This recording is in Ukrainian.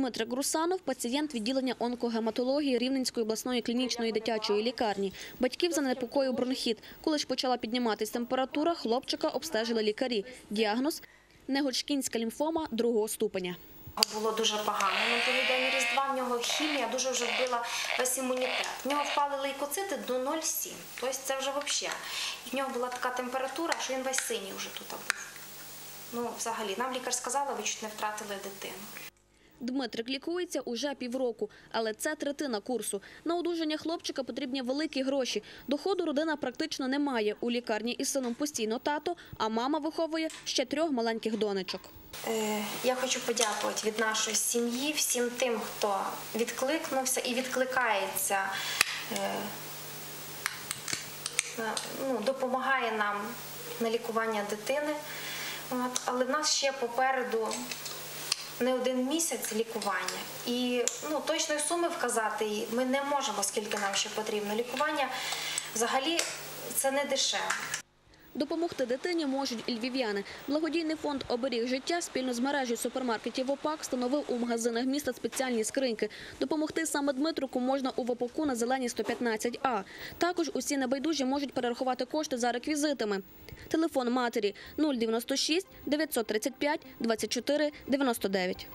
Дмитрик Русанов – пацієнт відділення онкогематології Рівненської обласної клінічної дитячої лікарні. Батьків занепокоїв бронхіт. Коли ж почала підніматись температура, хлопчика обстежили лікарі. Діагноз – негоджкінська лімфома другого ступеня. Було дуже погано. На другий день Різдва в нього хімія дуже вже вбила весь імунітет. В нього впали лейкоцити до 0,7. Тобто це вже взагалі. В нього була така температура, що він весь синій вже тут був. Ну, взагалі, нам лікар сказала, ви чуть не втратили дитину. Дмитрик лікується уже півроку, але це третина курсу. На одужання хлопчика потрібні великі гроші. Доходу родина практично не має. У лікарні із сином постійно тато, а мама виховує ще трьох маленьких донечок. Е, Я хочу подякувати від нашої сім'ї всім тим, хто відкликнувся і відкликається, е, ну, допомагає нам на лікування дитини. Але в нас ще попереду не один місяць лікування. І ну, точної суми вказати ми не можемо, скільки нам ще потрібно. Лікування взагалі це не дешево. Допомогти дитині можуть і львів'яни. Благодійний фонд «Оберіг життя» спільно з мережею супермаркетів ОПАК встановив у магазинах міста спеціальні скриньки. Допомогти саме Дмитрику можна у ВОПОКу на Зеленій 115А. Також усі небайдужі можуть перерахувати кошти за реквізитами. Телефон матері 096 935 24 99.